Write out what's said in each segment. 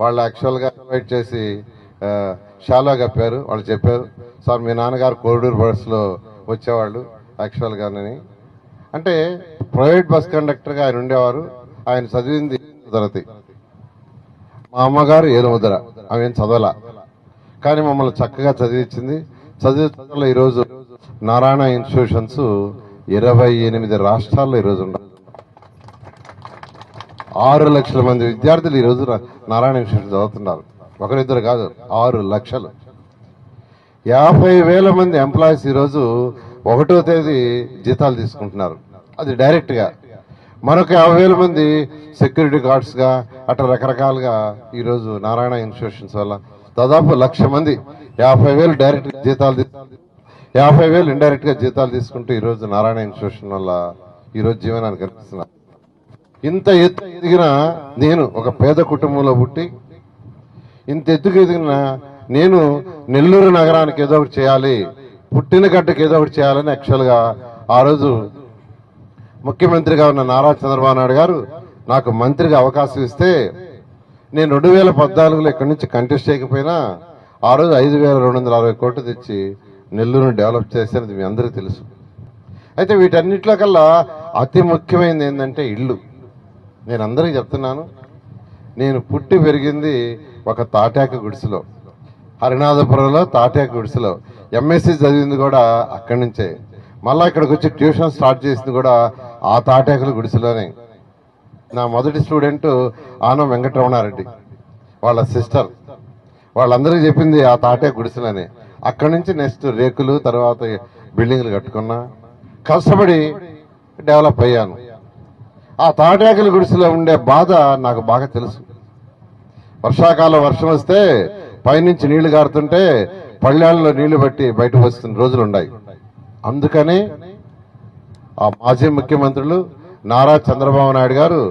వాళ్ళు యాక్చువల్గా ప్రొవైడ్ చేసి షాలో కప్పారు వాళ్ళు చెప్పారు సార్ మీ నాన్నగారు కోడూరు బస్సులో వచ్చేవాళ్ళు యాక్చువల్గానని అంటే ప్రైవేట్ బస్ కండక్టర్గా ఆయన ఉండేవారు. ఆయన చదివింది తరగతి. మా అమ్మగారు ఏలుముద్ర ఆమె ఏం చదవలా. కానీ మమ్మల్ని చక్కగా చదివించింది. చదివి చదువులో ఈరోజు నారాయణ ఇన్స్టిట్యూషన్స్ ఇరవై ఎనిమిది రాష్ట్రాల్లో ఈరోజు ఉన్నాయి. ఆరు లక్షల మంది విద్యార్థులు ఈరోజు నారాయణ విశ్వవిద్యాలయం చదువుతున్నారు. ఒకరిద్దరు కాదు ఆరు లక్షలు. యాభై వేల మంది ఎంప్లాయీస్ ఈరోజు ఒకటో తేదీ జీతాలు తీసుకుంటున్నారు. అది డైరెక్ట్గా. మరొక యాభై వేల మంది సెక్యూరిటీ గార్డ్స్గా అట్లా రకరకాలుగా ఈరోజు నారాయణ ఇన్స్టిట్యూషన్స్ వల్ల దాదాపు లక్ష మంది యాభై వేలు డైరెక్ట్ జీతాలు యాభై వేలు ఇండైరెక్ట్గా జీతాలు తీసుకుంటూ ఈరోజు నారాయణ ఇన్స్టిట్యూషన్ వల్ల ఈరోజు జీవనాన్ని కల్పిస్తున్నారు ఇంత ఎత్తు ఎదిగిన నేను ఒక పేద కుటుంబంలో పుట్టి ఇంత ఎత్తుకు ఎదిగిన నేను నెల్లూరు నగరానికి ఏదో ఒకటి చేయాలి పుట్టిన గడ్డకి ఏదో ఒకటి చేయాలని యాక్చువల్గా ఆ రోజు ముఖ్యమంత్రిగా ఉన్న నారా చంద్రబాబు నాయుడు గారు నాకు మంత్రిగా అవకాశం ఇస్తే నేను రెండు వేల పద్నాలుగులో ఇక్కడి నుంచి కంటెస్ట్ చేయకపోయినా ఆ రోజు ఐదు వేల రెండు వందల అరవై కోట్లు తెచ్చి నెల్లూరును డెవలప్ చేసేది మీ అందరికీ తెలుసు. అయితే వీటన్నిటిలో కల్లా అతి ముఖ్యమైనది ఏంటంటే ఇల్లు. నేను అందరికీ చెప్తున్నాను నేను పుట్టి పెరిగింది ఒక తాటాక గుడిసెలో. హరినాథపురంలో తాటాక గుడిసెలో. ఎంఎస్సి చదివింది కూడా అక్కడి నుంచే. మళ్ళీ ఇక్కడికి వచ్చి ట్యూషన్ స్టార్ట్ చేసింది కూడా ఆ తాటాకుల గుడిసెలోనే. నా మొదటి స్టూడెంట్ ఆనం వెంకటరమణారెడ్డి వాళ్ళ సిస్టర్. వాళ్ళందరికీ చెప్పింది ఆ తాటే గుడిసెలని. అక్కడి నుంచి నెక్స్ట్ రేకులు తర్వాత బిల్డింగ్లు కట్టుకున్నా. కష్టపడి డెవలప్ అయ్యాను. ఆ తాటాకుల గుడిసెలో ఉండే బాధ నాకు బాగా తెలుసు. వర్షాకాలం వర్షం వస్తే పైనుంచి నీళ్ళు గారుతుంటే పళ్ళాళ్ళలో నీళ్ళు బట్టి బయటకు వస్తున్న రోజులు ఉన్నాయి. అందుకని ఆ మాజీ ముఖ్యమంత్రులు నారా చంద్రబాబు నాయుడు గారు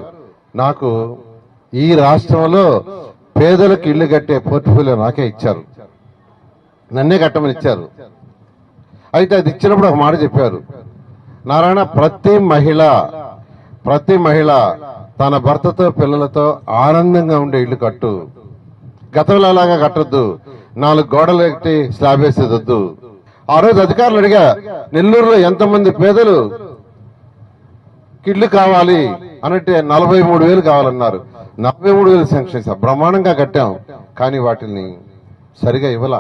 నాకు ఈ రాష్ట్రంలో పేదలకు ఇల్లు కట్టే పోర్ట్ఫోలియో నాకే ఇచ్చారు. నన్నే కట్టమని ఇచ్చారు. అయితే అది ఇచ్చినప్పుడు ఒక మాట చెప్పారు. నారాయణ ప్రతి మహిళ ప్రతి మహిళ తన భర్తతో పిల్లలతో ఆనందంగా ఉండే ఇల్లు కట్టు. గతంలో అలాగా కట్టొద్దు? నాలుగు గోడలు ఎక్కి స్లాబ్ వేసేది వద్దు ఆ రోజు అధికారులు అడిగా నెల్లూరులో ఎంతమంది పేదలు ఇల్లు కావాలి అనంటే నలభై మూడు వేలు కావాలన్నారు. నలభై మూడు వేలు శాంక్షన్ బ్రహ్మాండంగా కట్టాం. కానీ వాటిని సరిగా ఇవ్వలా.